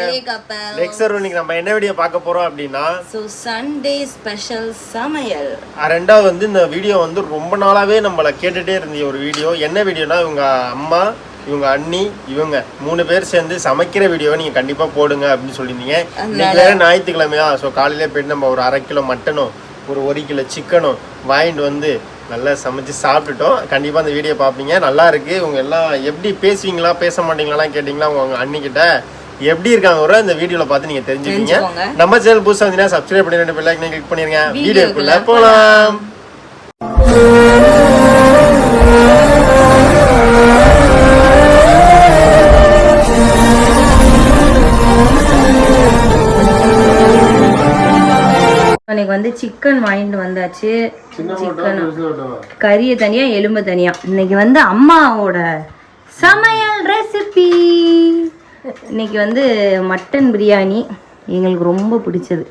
எலிய கப்பல். லெக்சர் இன்னைக்கு நம்ம என்ன வீடியோ பார்க்க போறோம் அப்படின்னா ஸோ சண்டே ஸ்பெஷல் சமையல். ரெண்டாவது வந்து இந்த வீடியோ வந்து ரொம்ப நாளாவே நம்மள கேட்டுட்டே இருந்த ஒரு வீடியோ என்ன வீடியோனா இவங்க அம்மா இவங்க அண்ணி இவங்க மூணு பேர் சேர்ந்து சமைக்கிற வீடியோவை நீங்க கண்டிப்பா போடுங்க அப்படின்னு சொல்லியிருந்தீங்க. இன்னைக்கு வேற ஞாயிற்றுக்கிழமையா ஸோ காலையில போயிட்டு நம்ம ஒரு அரை கிலோ மட்டனும் ஒரு ஒரு கிலோ சிக்கனும் வாங்கிட்டு வந்து நல்லா சமைச்சு சாப்பிட்டுட்டோம். கண்டிப்பாக அந்த வீடியோ பார்ப்பீங்க. நல்லா இருக்கு. இவங்க எல்லாம் எப்படி பேசுவீங்களா பேச மாட்டீங்களாலாம் கேட்டிங்களா உங்க அண்ணிக்கிட்ட எப்படி இருக்காங்க ஒரு இந்த வீடியோவில் பார்த்து நீங்கள் தெரிஞ்சுக்கோங்க. நம்ம சேனல் புதுசாக வந்தீங்கன்னா சப்ஸ்கிரைப் பண்ணி ரெண்டு பெல் ஐக்கனை கிளிக் பண்ணிருங்க. வீடியோக்குள்ள போகலாம் இன்னைக்கு வந்து சிக்கன் வாங்கிட்டு வந்தாச்சு. கறியை தனியா எலும்பு தனியா. இன்னைக்கு வந்து அம்மாவோட சமையல் ரெசிபி இன்னைக்கு வந்து மட்டன் பிரியாணி. எங்களுக்கு ரொம்ப பிடிச்சது.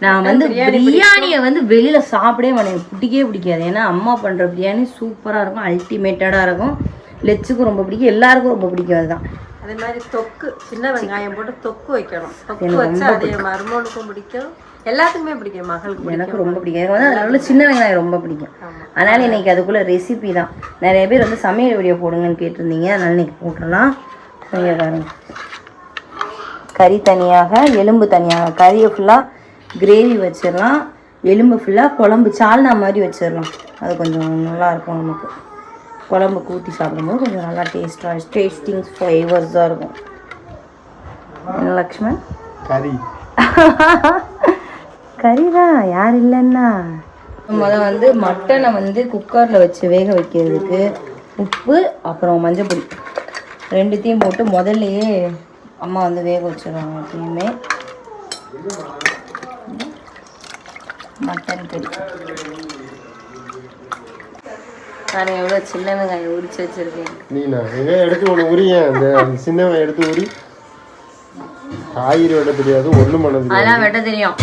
நான் வந்து பிரியாணியை வந்து வெளியில சாப்பிடவே மாட்டேன். பிடிக்கவே பிடிக்காது. ஏன்னா அம்மா பண்ற பிரியாணி சூப்பரா இருக்கும். அல்டிமேட்டடா இருக்கும். லெச்சுக்கும் ரொம்ப பிடிக்கும். எல்லாருக்கும் ரொம்ப பிடிக்கும் அதுதான். அதே மாதிரி தொக்கு சின்ன வெங்காயம் போட்டு தொக்கு வைக்கணும். தொக்கு வச்சா அது என் மருமகனுக்கும் பிடிக்கும். எல்லாத்துக்குமே பிடிக்கும் மகளுக்கு பிடிக்கும். எனக்கு ரொம்ப பிடிக்கும். எனக்கு வந்து உள்ள சின்ன வெங்காயம் ரொம்ப பிடிக்கும். அதனால இன்னைக்கு அதுக்குள்ள ரெசிபி தான். நிறைய பேர் வந்து சமையல் வீடியோ போடுங்கன்னு கேட்டிருந்தீங்க. அதனால இன்னைக்கு போட்டுடலாம். இங்க பாருங்க. கறி தனியாக எலும்பு தனியாக. கறியை ஃபுல்லாக கிரேவி வச்சிடலாம். எலும்பு ஃபுல்லாக குழம்பு சால்னா மாதிரி வச்சிடலாம். அது கொஞ்சம் நல்லா இருக்கும் நமக்கு. குழம்பு கூட்டி சாப்பிடும்போது கொஞ்சம் நல்லா டேஸ்டாக டேஸ்டிங் ஃப்ளேவர்ஸாக இருக்கும். என்ன லக்ஷ்மண் கறி. கறி தான் யார் இல்லைன்னா? முத வந்து மட்டனை வந்து குக்கரில் வச்சு வேக வைக்கிறதுக்கு உப்பு அப்புறம் மஞ்சப்பொடி. ரெண்டுத்தையும் போட்டு முதல்லயே அம்மா வந்து வேக வச்சிடுவாங்க எப்பயுமே. மட்டன் கறி. நான் எவ்வளோ சின்ன வெங்காயம் உரிச்சு வச்சிருக்கேன். நீ நான்? எங்க எடுத்து ஒன்று உரிய? அந்த அந்த சின்னவன் எடுத்து உரி. காய்கறி வெட்ட தெரியாது ஒன்றும் பண்ண தெரியாது. அதெல்லாம் வெட்ட தெரியும்.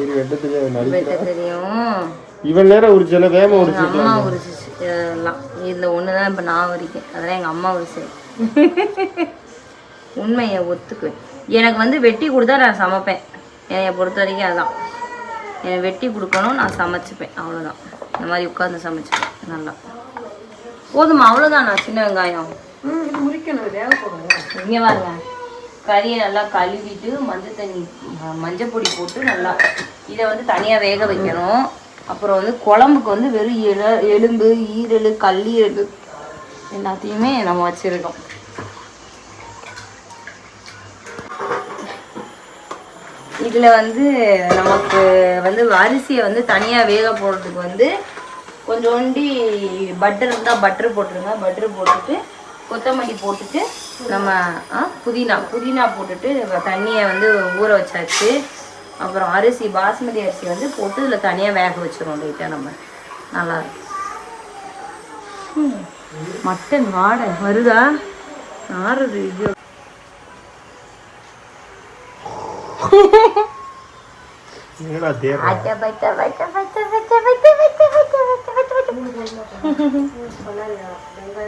காய்கறி வெட்ட தெரியாது வெட்ட தெரியும். இவன் நேரம் உரிச்சல வேம உரிச்சு அம்மா உரிச்சிச்சு. இதெல்லாம். இதில் ஒன்று தான் இப்போ நான் உரிக்கேன். அதெல்லாம் எங்கள் அம்மா உரிச்சு உண்மையை ஒத்துக்குவேன். எனக்கு வந்து வெட்டி கொடுத்தா நான் சமைப்பேன். என்னைய பொறுத்த வரைக்கும் அதான். எனக்கு வெட்டி கொடுக்கணும் நான் சமைச்சுப்பேன். அவ்வளோதான் இந்த மாதிரி உட்காந்து சமைச்சுப்பேன். நல்லா. போதுமா? அவ்வளோதான் நான் சின்ன வெங்காயம். ம், இது முறிக்கணும். வேக போடுங்க இங்கே பாருங்க. கறியை நல்லா கழுவிட்டு மஞ்சள் தண்ணி மஞ்சள் பொடி போட்டு நல்லா இதை வந்து தனியாக வேக வைக்கணும். அப்புறம் வந்து குழம்புக்கு வந்து வெறும் எல எலும்பு ஈரல் கல்லீரல் எல்லாத்தையுமே நம்ம வச்சுருக்கோம். இதில் வந்து நமக்கு வந்து அரிசியை வந்து தனியாக வேக போடுறதுக்கு வந்து கொஞ்சோண்டி பட்டர் இருந்தால் பட்டர் போட்டுருங்க. பட்டர் போட்டுட்டு கொத்தமல்லி போட்டுட்டு நம்ம புதினா புதினா போட்டுட்டு தண்ணியை வந்து ஊற வச்சாச்சு. அப்புறம் அரிசி பாஸ்மதி அரிசி வந்து போட்டு இதில் தனியாக வேக வச்சிரும் லைட்டாக நம்ம. நல்லா. மட்டன் வாடை வருதா? ஆறுது இது. என்னடா தேர்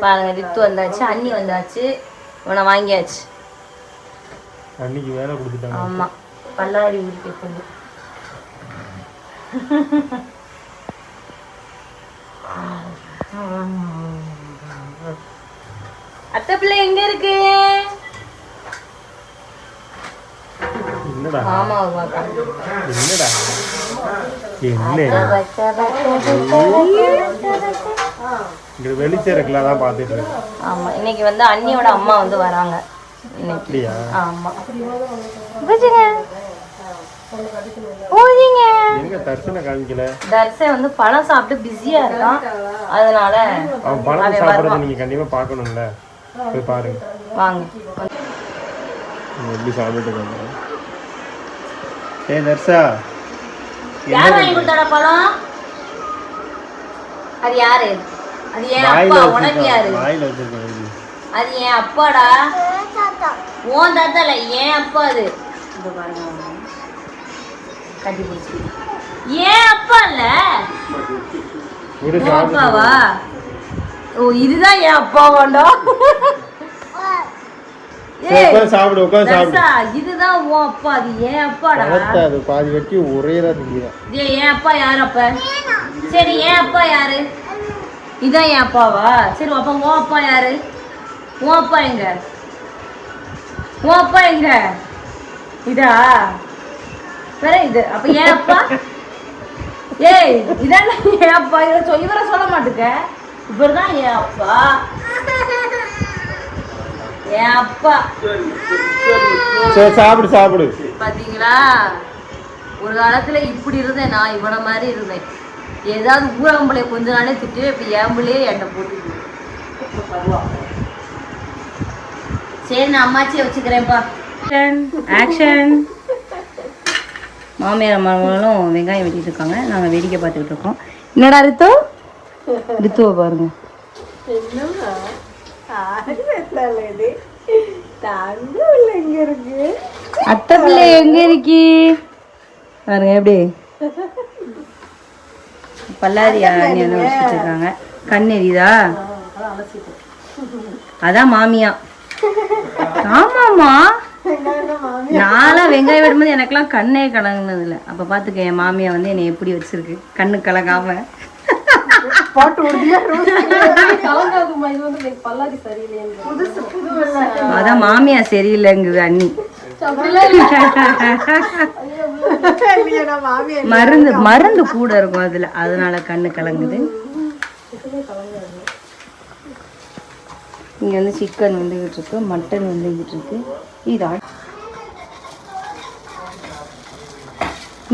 பாருங்க ரித்து வந்தாச்சு அண்ணி வந்தாச்சு இவனை வாங்கியாச்சு. அன்னைக்கு வேலை கொடுத்துட்டாங்க. ஆமா பல்லாரி ஊருக்கு கொண்டு. அத்தை பிள்ளை எங்க இருக்கு? என்னடா? என்ன வெளிச்சம் இருக்குல்ல அதான் பார்த்துட்டு இருக்கேன். ஆமா இன்னைக்கு வந்து அண்ணியோட அம்மா வந்து வராங்க. இன்னைக்கு. ஆமா. எங்க தர்சனை காமிக்கல? வந்து பழம் சாப்பிட்டு பிஸியா இருக்கான். அதனால அவன் பழம் சாப்பிட்றத நீங்க கண்டிப்பா பார்க்கணும்ல. போய் பாருங்க. வாங்க. அவன் எப்படி சாப்பிட்டு ஏய் தர்ஷா. யார் வாங்கி கொடுத்தாடா பழம்? அது யாரு? அது வாயில அப்பா உனக்கு யாரு? வாயில வச்சிருக்கான் அது என் அப்பாடா. உன் தாத்தா இல்ல என் அப்பா அது. இது பாருங்க. கட்டி பிடிச்சி ஏன் அப்பா இல்ல? அப்பாவா? ஓ இதுதான் என் அப்பா வேண்டாம் ஏய் உட்காந்து சாப்பிடு உட்காந்து சாப்பிடு. இதுதான் அப்பா அது என் அப்பாடா? பழத்தை அது பாதி வெட்டி ஒரே தான் திங்கிறான் ஏய் என் அப்பா யார் அப்ப? சரி என் அப்பா யாரு? இதான் என் அப்பாவா? சரி அப்ப உன் அப்பா யாரு? உன் அப்பா எங்க? உன் அப்பா எங்க? இதா? வேற இது அப்ப என் அப்பா? ஏய் இதான் என் அப்பா? இவரை சொல் இவரை சொல்ல மாட்டுக்க. இவர்தான் என் அப்பா. என் அப்பா. சரி சாப்பிடு சாப்பிடு. பாத்தீங்களா? ஒரு காலத்துல இப்படி இருந்தேன் நான் இவனை மாதிரி இருந்தேன். ஏதாவது ஊரகம்பளைய கொஞ்ச நாளே திட்டு இப்ப பிள்ளையே என்கிட்ட போட்டு சரி நான் அம்மாச்சியை வச்சுக்கிறேன்ப்பா. ஆக்ஷன் மாமியார் மருமகளும் வெங்காயம் வெட்டிட்டு இருக்காங்க. நாங்க வேடிக்கை பார்த்துக்கிட்டு இருக்கோம். என்னடா ரித்து? ரித்துவை பாருங்க. அத்தை பிள்ளை எங்க இருக்கி? பாருங்க எப்படி? பல்லாரி ஆனியன் வச்சுட்டு இருக்காங்க கண் எரியுதா? அதான் மாமியா. ஆமாம்மா. நான்லாம் வெங்காயம் வெட்டும்போது எனக்கெல்லாம் கண்ணே கலங்குனது இல்லை அப்போ பார்த்துக்க என் மாமியா வந்து என்னை எப்படி வச்சிருக்கு? கண்ணு கலங்காம. அதான் மாமியா சரியில்லைங்குது அண்ணி. மருந்து மருந்து கூட இருக்கும் அதுல. அதனால கண்ணு கலங்குது. இங்க வந்து சிக்கன் வந்துகிட்டு இருக்கு மட்டன் வந்துகிட்டு இருக்கு. இதா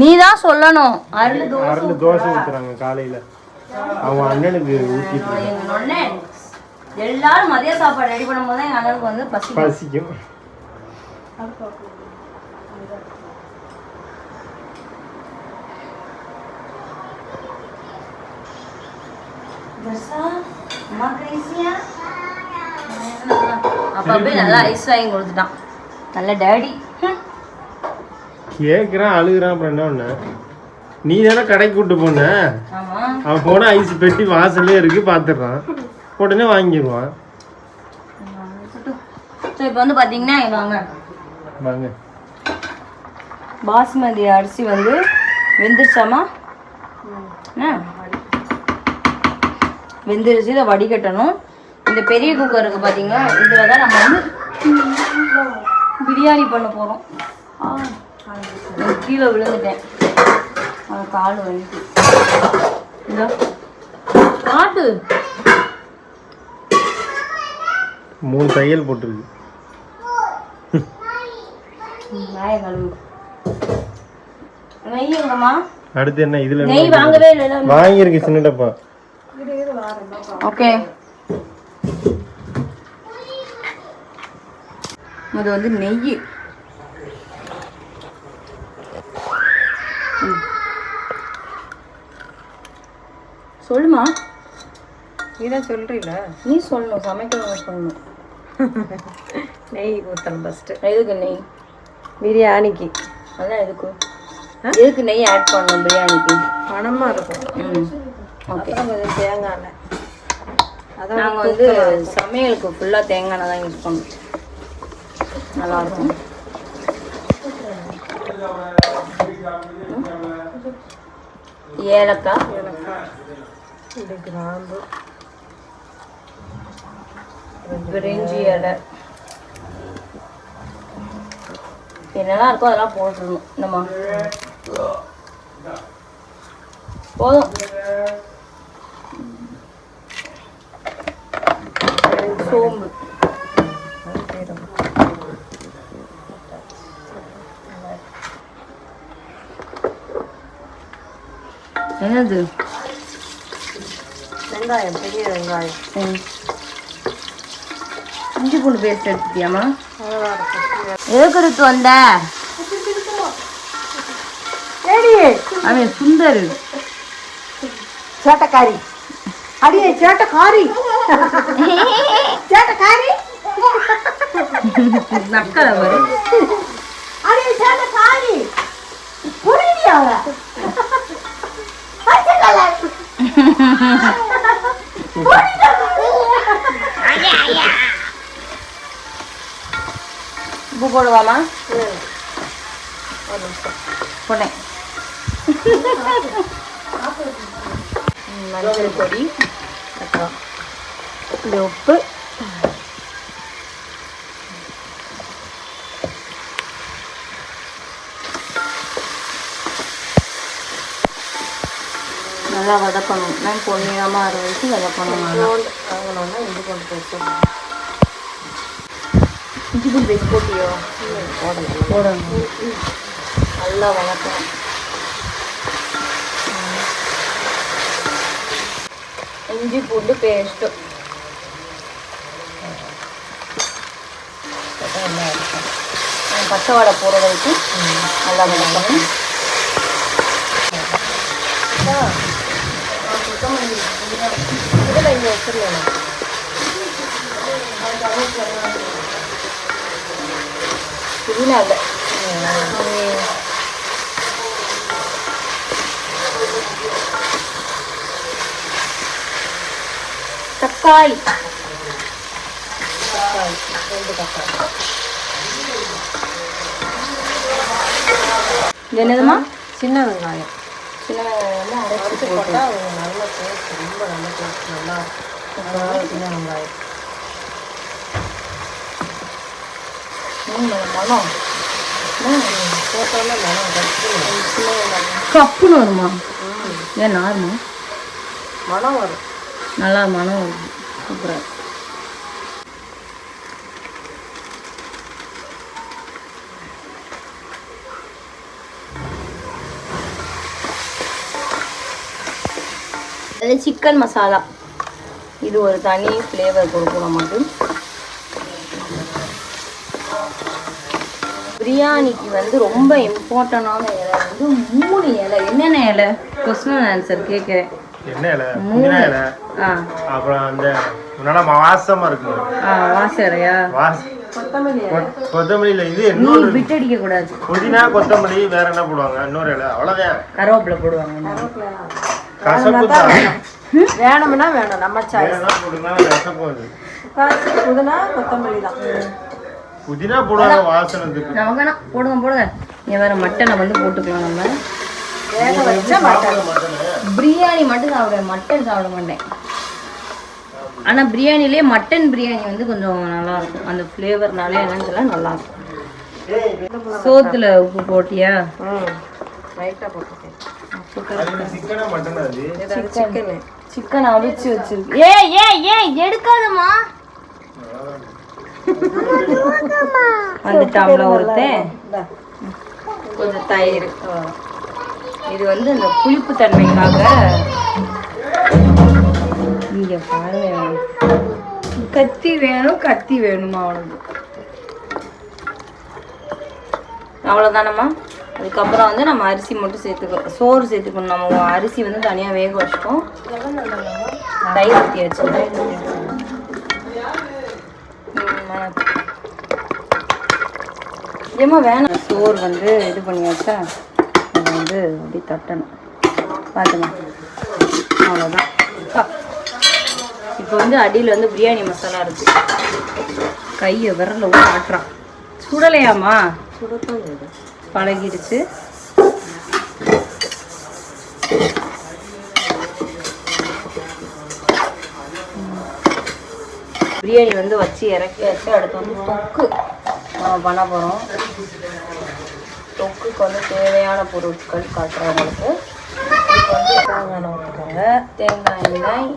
நீ தான் சொல்லணும். அருள் தோசை அருள் தோசை ஊத்துறாங்க காலையில. அவன் அண்ணனுக்கு ஊத்திட்டு இருக்கான். எங்க அண்ணன். எல்லாரும் மதிய சாப்பாடு ரெடி பண்ணும்போது எங்க அண்ணனுக்கு வந்து பசி பசிக்கும்? அப்பா அப்படியே நல்லா ஐஸ் வாங்கி கொடுத்துட்டான். நல்ல டேடி கேக்குறான் அழுகுறான் அப்புறம் என்ன பண்ண? நீ தானே கடைக்கு கூட்டு போன? அவன் போன ஐஸ் பெட்டி வாசல்லே இருக்கு பாத்துடுறான் உடனே வாங்கிடுவான். ஸோ இப்போ வந்து பார்த்தீங்கன்னா வாங்க. வாங்க. பாஸ்மதி அரிசி வந்து வெந்துருச்சாமா? வெந்துருச்சு இதை வடிகட்டணும். இந்த பெரிய குக்கர் இருக்கு பார்த்தீங்களா இதில் தான் நம்ம வந்து பிரியாணி பண்ண போகிறோம் கீழே விழுந்துட்டேன். அது கால் வந்து இதோ காட்டு மூணு தையல் போட்டிருக்கு. அடுத்து என்ன? இதுல நெய் வாங்கவே இல்லை வாங்கியிருக்கு சின்ன டப்பா ஓகே. இது வந்து நெய். சொல்லுமா? நீதான் சொல்றீல நீ சொல்லணும் சமைக்கிறவங்க சொல்லணும். நெய் ஊற்றணும் ஃபஸ்ட்டு எதுக்கு நெய்? பிரியாணிக்கு. அதான் எதுக்கு? எதுக்கு நெய் ஆட் பண்ணணும் பிரியாணிக்கு? மணமாக இருக்கும். ம் ஓகே கொஞ்சம் தேங்காய் எண்ணெய். அதான் நாங்கள் வந்து சமையலுக்கு ஃபுல்லாக தேங்காய் எண்ணெய் தான் யூஸ் பண்ணுவோம் நல்லாயிருக்கும் ஏலக்காய். இது கிராம்பு. பிரிஞ்சி இலை என்னெல்லாம் இருக்கோ அதெல்லாம் போட்டுடணும். என்னம்மா போதும். சோம்பு. என்னது? வெங்காயம் பெரிய வெங்காயம். இஞ்சி பூண்டு பேஸ்ட் இருக்கும் எதுக்கு எடுத்து வந்த அவன் சுந்தர் சேட்டக்காரி. அடியே சேட்டக்காரி. சேட்டக்காரி? நக்கலை வரு அடியே சேட்டக்காரி. புரியலையா போடுவாமா போடலாமா போட்டேன் மஞ்சள் பொடி அப்புறம் இந்த உப்பு. நல்லா வதக்கணும். நான் பொன்னிறமாக வர வரைக்கும் வதக்கணும் வாங்கணும்னா இது கொண்டு போய் இஞ்சி பூண்டு பேஸ்ட் போட்டியோ போடணும் நல்லா வளர்க்கணும். இஞ்சி பூண்டு பேஸ்ட்டு பச்சை வாடை போகிற வரைக்கும் நல்லா வளர்க்கணும். இதில் இங்கே வச்சிருந்தேன். புதினா இல்லை. தக்காளி. இது என்னதுமா சின்ன வெங்காயம். சின்ன வெங்காயம் வந்து அரைச்சி அரைச்சி போட்டு. போட்டால் நல்ல டேஸ்ட் ரொம்ப நல்ல டேஸ்ட் நல்லா சின்ன வெங்காயம். மனம் கப்புன்னு வருமா? ஏன் நார்மா மனம் வரும் நல்லா மனம் வரும். சூப்பராக அது சிக்கன் மசாலா இது ஒரு தனி ஃப்ளேவர் கொடுக்கும் நமக்கு. பிரியாணிக்கு வந்து ரொம்ப இம்பார்ட்டண்டான இலை வந்து மூணு இலை. என்னென்ன இலை? கொஸ்டின் ஆன்சர் கேட்குறேன். என்ன இலை? புதினா இலை. ஆ. அப்புறம் அந்த நல்லா வாசமா இருக்கு. ஆ வாச இலையா? வாச கொத்தமல்லி கொத்தமல்லியில இது நீ இன்னொரு விட்டு அடிக்க கூடாது புதினா கொத்தமல்லி வேற என்ன போடுவாங்க? இன்னொரு இலை. அவ்வளவுதான். கருவேப்பிலை போடுவாங்க. கசப்பு தான். வேணும்னா வேணும். நம்ம சாய்ஸ் வேணா போடுங்க. கசப்பு புதினா கொத்தமல்லி தான். புதினா போடுவாங்க வாசனத்துக்கு. வேணாம் போடுங்க போடுங்க. இங்க வேற மட்டனை வந்து போட்டுக்கலாம் நம்ம. வேக வச்ச மட்டன். பிரியாணி மட்டும் சாப்பிடுவேன் மட்டன் சாப்பிட மாட்டேன். ஆனா பிரியாணிலே மட்டன் பிரியாணி வந்து கொஞ்சம் நல்லா இருக்கும். அந்த ஃப்ளேவர்னாலே என்னன்னு தெரியல நல்லா இருக்கும். சோத்துல உப்பு போட்டியா? லைட்டாக சிக்கனு சிக்கன் அவிச்சு வச்சிருக்கு ஏ ஏ ஏ எடுக்காதம்மா. வந்துட்டாம்ல ஒருத்தன். கொஞ்சம் தயிர். இது வந்து இந்த புளிப்பு தன்மைக்காக இங்க பாருங்க. கத்தி வேணும் கத்தி வேணுமா அவனுக்கு அவ்வளோதானம்மா அதுக்கப்புறம் வந்து நம்ம அரிசி மட்டும் சேர்த்துக்கோ சோறு சேர்த்துக்கணும். நம்ம அரிசி வந்து தனியாக வேக வச்சிட்டோம். தயிர் ஊற்றியாச்சு ஏமா வேணாம். சோறு வந்து இது பண்ணியாச்சா? அதை வந்து அப்படி தட்டணும். பார்த்துங்க அவ்வளோதான் இப்போ வந்து அடியில் வந்து பிரியாணி மசாலா இருக்கு. கையை விரல விட்டு ஆட்டுறான். சுடலையாம்மா? சுடத்தான் பழகிடுச்சு. பிரியாணி வந்து வச்சு இறக்கி வச்சு அடுத்து வந்து தொக்கு நம்ம பண்ண போகிறோம் தொக்குக்கு வந்து தேவையான பொருட்கள் காட்டுறவங்களுக்கு இதுக்கு வந்து தேங்காய் எண்ணெய் தேங்காய் எண்ணெய்.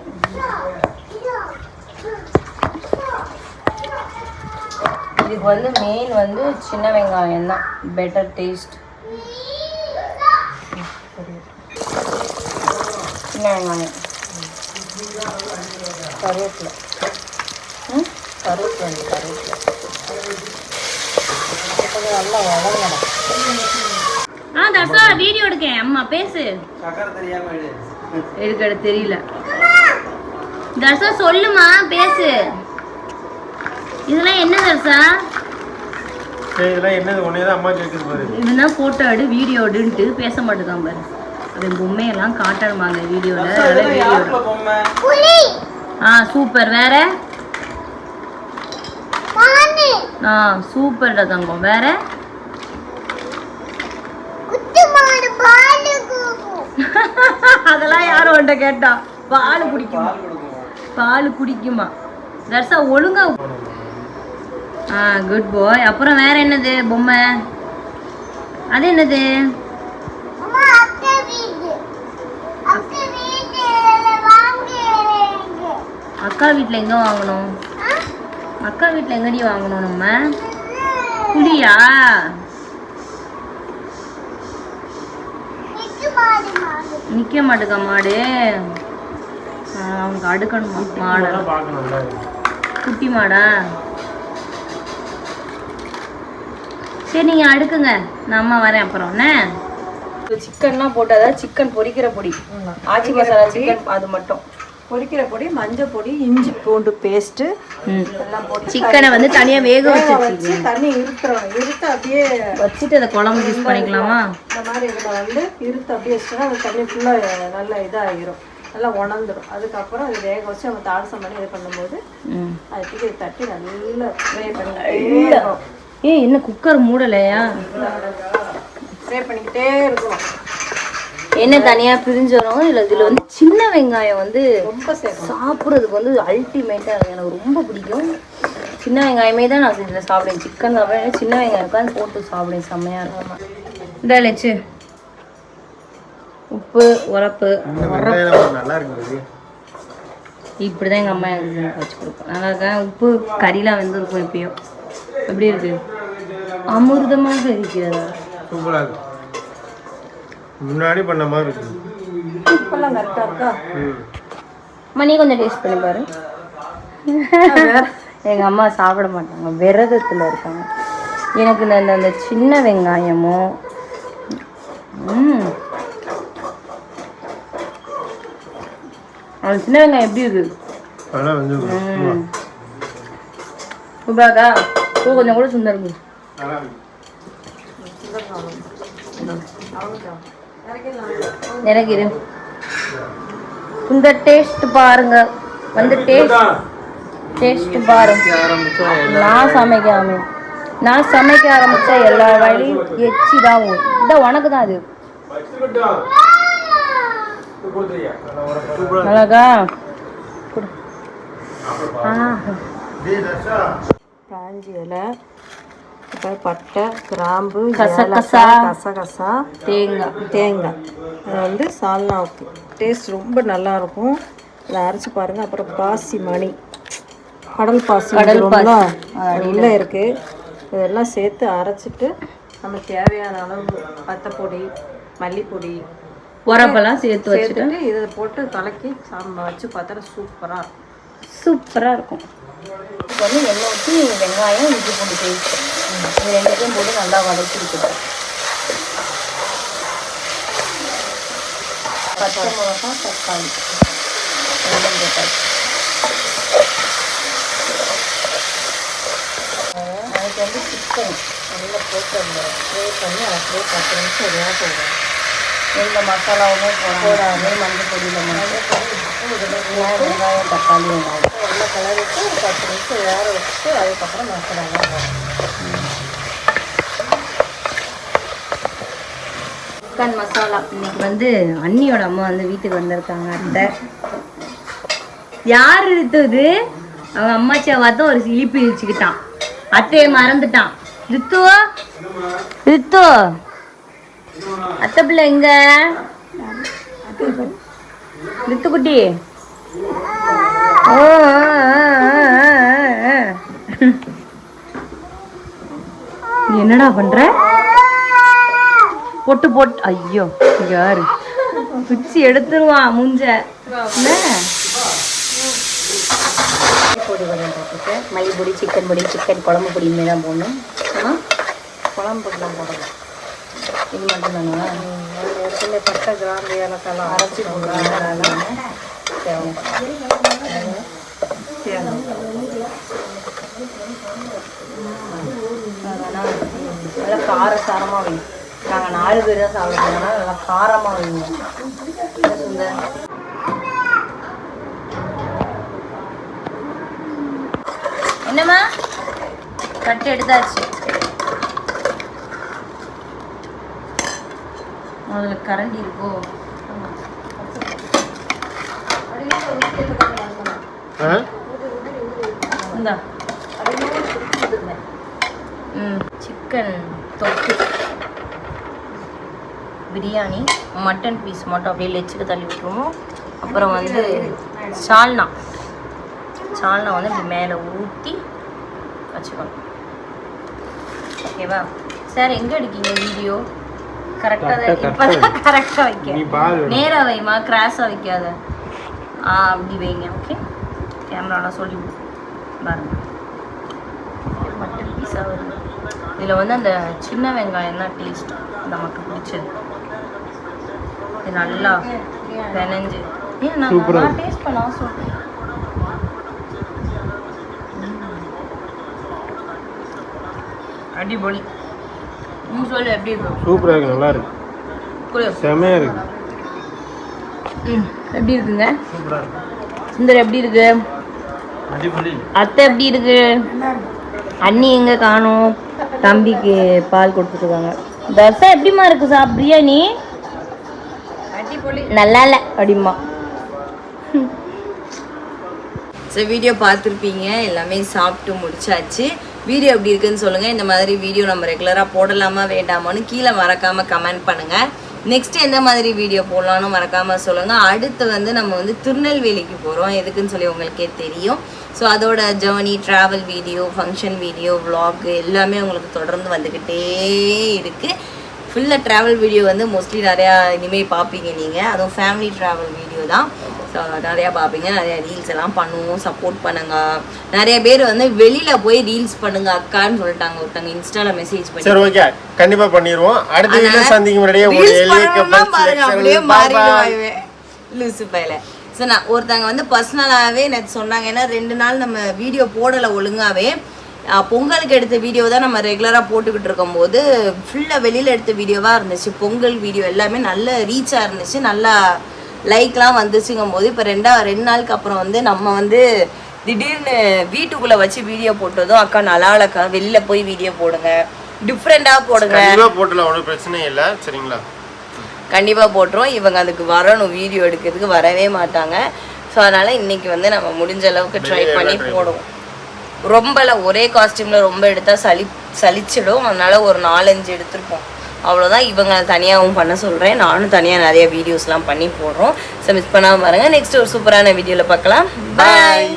இதுக்கு வந்து மெயின் வந்து சின்ன வெங்காயம் தான். பெட்டர் டேஸ்ட் சின்ன வெங்காயம். கருவேப்பிலை. கருவேப்பிலை கருவேப்பிலை கொஞ்சம் நல்லா வதங்கணும் ஆ தர்சா வீடியோ எடுக்கேன் அம்மா பேசு. எடுக்க எடுக்க தெரியல. தர்சா சொல்லுமா பேசு. இதெல்லாம் என்ன தர்சா சரி இதெல்லாம் என்னது? ஒன்னே தான் அம்மா கேட்குது பாரு இவன் தான் போட்டோ எடு வீடியோ எடுன்ட்டு பேச மாட்டேங்கான் பாரு. அவன் பொம்மையெல்லாம் காட்டணுமாங்க வீடியோவில் வீடியோ ஆ சூப்பர் வேற? ஆ சூப்பர்டா தங்கம் வேற? அதெல்லாம் யாரும் உன்ட்ட கேட்டா? பால் குடிக்குமா? பால் குடிக்குமா? தர்சா ஒழுங்கா ஆ குட் பாய் அப்புறம் வேற என்னது? பொம்மை? அது என்னது? அக்கா வீட்ல எங்க வாங்கணும்? அக்கா வீட்ல எங்கடி வாங்கணும் நம்ம? புளியா? நிக்க மாட்டுக்கா மாடு. அவங்க அடுக்கணுமா? மாடை. குட்டி மாடா? சரி நீங்க அடுக்குங்க. நான் அம்மா வரேன் அப்புறம். என்ன? சிக்கன்லாம் போட்டாதா சிக்கன் பொரிக்கிற பொடி. ஆச்சி மசாலா சிக்கன் அது மட்டும். பொரிக்கிற பொடி மஞ்சள் பொடி இஞ்சி பூண்டு பேஸ்ட்டு எல்லாம் போட்டு சிக்கனை வந்து தனியா வேக வச்சு வச்சு தண்ணி இருத்துறோம் இருத்து அப்படியே வச்சுட்டு அதை குழம்பு யூஸ் பண்ணிக்கலாமா? இந்த மாதிரி இதில் வந்து இருத்து அப்படியே வச்சுன்னா அந்த தண்ணி ஃபுல்லாக நல்லா இதாகிரும். நல்லா உணர்ந்துடும் அதுக்கப்புறம் அது வேக வச்சு நம்ம தாடசம் பண்ணி இது பண்ணும்போது. அதுக்கு இதை தட்டி நல்லா ஃப்ரை பண்ணிக்கிட்டே ஏய் என்ன குக்கர் மூடலையா? ஃப்ரை பண்ணிக்கிட்டே இருக்கணும் என்ன தனியா பிரிஞ்சு வரும் இல்ல இதுல வந்து சின்ன வெங்காயம் வந்து ரொம்ப சாப்பிட்றதுக்கு வந்து அல்டிமேட்டா இருக்கு எனக்கு ரொம்ப பிடிக்கும். சின்ன வெங்காயமே தான் நான் இதில் சாப்பிடுவேன். சிக்கன் சாப்பிடுவேன். சின்ன வெங்காயம் உட்காந்து போட்டு சாப்பிடுவேன். செம்மையா இருக்கும். இந்த லட்சு உப்பு உரப்பு. இந்த வெங்காயம் நல்லா இருக்குது இப்படிதான் எங்க அம்மா எனக்கு வச்சு கொடுப்போம் நல்லா இருக்கா? உப்பு கறிலாம் வெந்திருக்கும் எப்பயும் எப்படி இருக்கு? அமிர்தமாக இருக்கிறதா சூப்பராக இருக்கு. முன்னாடி பண்ண மாதிரி இருக்குது உப்பெல்லாம் கரெக்டாக இருக்கா? ம். அம்மா நீ கொஞ்சம் டேஸ்ட் பண்ணி பாரு. எங்க அம்மா சாப்பிட மாட்டாங்க விரதத்துல இருக்காங்க. எனக்கு இந்த இந்த- இந்த சின்ன வெங்காயமும் அந்த சின்ன வெங்காயம் எப்படி இருக்கு? சூப்பராக்கா பூ கொஞ்சம் கூட சுந்தர் இரு இந்த டேஸ்ட் பாருங்க. வந்து டேஸ்ட் டேஸ்ட் பாருங்க நான் சமைக்காம நான் சமைக்க ஆரம்பிச்சா எல்லா வேலையும் எச்சி தான் இந்த உனக்கு தான் அது தர்ஷா காஞ்சி இலை. பட்டை கிராம்பு கசகசா. கசகசா தேங்காய். தேங்காய். அது வந்து சால்னாவுக்கு. டேஸ்ட் ரொம்ப நல்லா இருக்கும் இதை அரைச்சி பாருங்க. அப்புறம் பாசி மணி கடல் பாசி கடல் கடல் பாசி. அது உள்ளே இருக்கு. இதெல்லாம் சேர்த்து அரைச்சிட்டு நம்ம தேவையான அளவு பத்தைப்பொடி மல்லிப்பொடி உரப்பெல்லாம் சேர்த்து வச்சுட்டு. இதை போட்டு கலக்கி சாம்பார் வச்சு பார்த்தா சூப்பராக சூப்பராக இருக்கும். இப்போ வந்து எண்ணெய் ஊற்றி வெங்காயம் இஞ்சி பூண்டு பேஸ்ட் இது ரெண்டுத்தையும் போட்டு நல்லா வதக்கிருக்குது பச்சை மிளகா தக்காளி. வெங்காயம் தக்காளி அதுக்கு வந்து சிக்கன் நல்லா போட்டு அந்த ஃப்ரை பண்ணி அதை அப்படியே பத்து நிமிஷம் வேக போடுவோம் எந்த மசாலாவுமே போடாமல் மஞ்சள் பொடியில் மஞ்சள் வெங்காயம் தக்காளி வெங்காயம் நல்லா கிளறிட்டு ஒரு பத்து நிமிஷம் வேற வச்சுட்டு அதுக்கப்புறம் போடணும். சிக்கன் மசாலா. இன்னைக்கு வந்து அண்ணியோட அம்மா வந்து வீட்டுக்கு வந்திருக்காங்க அத்தை. யார் இருக்குது அவங்க அம்மாச்சியை பார்த்து ஒரு இழிப்பு இழிச்சுக்கிட்டான். அத்தையை மறந்துட்டான். ரித்து ரித்து. அத்தை பிள்ளை எங்க? ரித்து குட்டி ஓ நீ என்னடா பண்ற? பொட்டு போட்டு ஐயோ யாரு? குச்சி எடுத்துருவான் மூஞ்ச. என்ன? பொடி கொஞ்சம் மல்லி பொடி சிக்கன் பொடி சிக்கன் குழம்பு பொடி இனிமே தான் போடணும். ஆ? குழம்பு பொடிலாம் போடணும் இது மட்டும் தானா? ஏற்கனவே பட்டை கிராம்பு ஏலக்காய்லாம் அரைச்சி நல்லா காரசாரமாக வைங்க. நாங்கள் நாலு பேர் தான் சாப்பிடுறோம் நல்லா காரமாக வைங்க. சுந்தர்? என்னம்மா? கட்டு எடுத்தாச்சு. முதல்ல கரண்டி இருக்கோ? இந்தா. சிக்கன் தொக்கு. பிரியாணி மட்டன் பீஸ் மட்டும் அப்படியே லெச்சுக்கு தள்ளி விட்டுருவோம். அப்புறம் வந்து சால்னா. சால்னா வந்து இப்படி மேலே ஊற்றி வச்சுக்கணும். ஓகேவா? சார் எங்கே எடுக்கீங்க வீடியோ? கரெக்டாக இப்போ தான் கரெக்டாக வைக்க. நேராக வைமா கிராஸாக வைக்காத. ஆ அப்படி வைங்க ஓகே கேமராலாம் சொல்லி பாருங்க. மட்டன் பீஸாக வருது. இதில் வந்து அந்த சின்ன வெங்காயம் தான் டேஸ்ட் நமக்கு பிடிச்சது. இது நல்லா பெனஞ்சு ஏன் நான் டேஸ்ட் பண்ணலாம் சொல்கிறேன் அடிபொலி நீ சொல்லு எப்படி இருக்கும்? சூப்பராக இருக்கு நல்லா இருக்கு. செமையாக இருக்கு. ம் எப்படி இருக்குங்க? சூப்பராக இருக்கு. சுந்தர் எப்படி இருக்கு? அத்தை எப்படி இருக்கு? அண்ணி எங்க காணோம்? தம்பிக்கு பால் கொடுத்துருக்காங்க தோசை எப்படிம்மா இருக்கு சாப் பிரியாணி? நல்லா இல்லை அப்படிமா ஸோ வீடியோ பார்த்துருப்பீங்க. எல்லாமே சாப்பிட்டு முடிச்சாச்சு. வீடியோ எப்படி இருக்குன்னு சொல்லுங்கள் இந்த மாதிரி வீடியோ நம்ம ரெகுலராக போடலாமா வேண்டாமான்னு கீழே மறக்காமல் கமெண்ட் பண்ணுங்கள் நெக்ஸ்ட் எந்த மாதிரி வீடியோ போடலான்னு மறக்காமல் சொல்லுங்கள் அடுத்து வந்து நம்ம வந்து திருநெல்வேலிக்கு போகிறோம் எதுக்குன்னு சொல்லி உங்களுக்கே தெரியும். ஸோ அதோட journey travel video function video vlog எல்லாமே உங்களுக்கு தொடர்ந்து வந்துக்கிட்டே இருக்குது ஃபுல்லாக ட்ராவல் வீடியோ வந்து மோஸ்ட்லி நிறையா இனிமேல் பார்ப்பீங்க நீங்கள் அதுவும் ஃபேமிலி ட்ராவல் வீடியோ தான். ஸோ நிறையா பார்ப்பீங்க நிறையா ரீல்ஸ் எல்லாம் பண்ணுவோம். சப்போர்ட் பண்ணுங்க. நிறைய பேர் வந்து வெளியில் போய் ரீல்ஸ் பண்ணுங்க அக்கான்னு சொல்லிட்டாங்க. ஒருத்தங்க இன்ஸ்டால மெசேஜ் பண்ணி. சரி ஓகே கண்டிப்பா பண்ணிடுவோம் அடுத்த வீடியோ சந்திக்கும் முன்னாடியே ஒரு எளிய மாறிடுவாங்க. லூசு பையல. ஸோ நான் ஒருத்தங்க வந்து பர்சனலாகவே எனக்கு சொன்னாங்க. ஏன்னா ரெண்டு நாள் நம்ம வீடியோ போடலை ஒழுங்காவே. அஹ் பொங்கலுக்கு எடுத்த வீடியோ தான் நம்ம ரெகுலராக போட்டுக்கிட்டு இருக்கும்போது ஃபுல்லாக வெளியில் எடுத்த வீடியோவாக இருந்துச்சு. பொங்கல் வீடியோ எல்லாமே நல்ல ரீச்சாக இருந்துச்சு. நல்லா லைக்லாம் வந்துச்சுங்கும் போது இப்போ ரெண்டா ரெண்டு நாளுக்கு அப்புறம் வந்து நம்ம வந்து திடீர்னு வீட்டுக்குள்ளே வச்சு வீடியோ போட்டதும் அக்கா நல்லா இல்லக்கா வெளியில் போய் வீடியோ போடுங்க. டிஃப்ரெண்ட்டாக போடுங்க. கண்டிப்பா போட்டுல ஒன்றும் பிரச்சனை இல்லை சரிங்களா? கண்டிப்பாக போட்டுருவோம். இவங்க அதுக்கு வரணும் வீடியோ எடுக்கிறதுக்கு வரவே மாட்டாங்க. ஸோ அதனால் இன்னைக்கு வந்து நம்ம முடிஞ்ச அளவுக்கு ட்ரை பண்ணி போடுவோம். ரொம்பல ஒரே காஸ்டியூமில் ரொம்ப எடுத்தால் சளி சலிச்சிடும் அதனால ஒரு நாலஞ்சு எடுத்திருப்போம். அவ்வளோதான் இவங்க தனியாகவும் பண்ண சொல்கிறேன் நானும் தனியாக நிறைய வீடியோஸ்லாம் பண்ணி போடுறோம். ஸோ மிஸ் பண்ணாமல் பாருங்கள் நெக்ஸ்ட் ஒரு சூப்பரான வீடியோவில் பார்க்கலாம். பாய்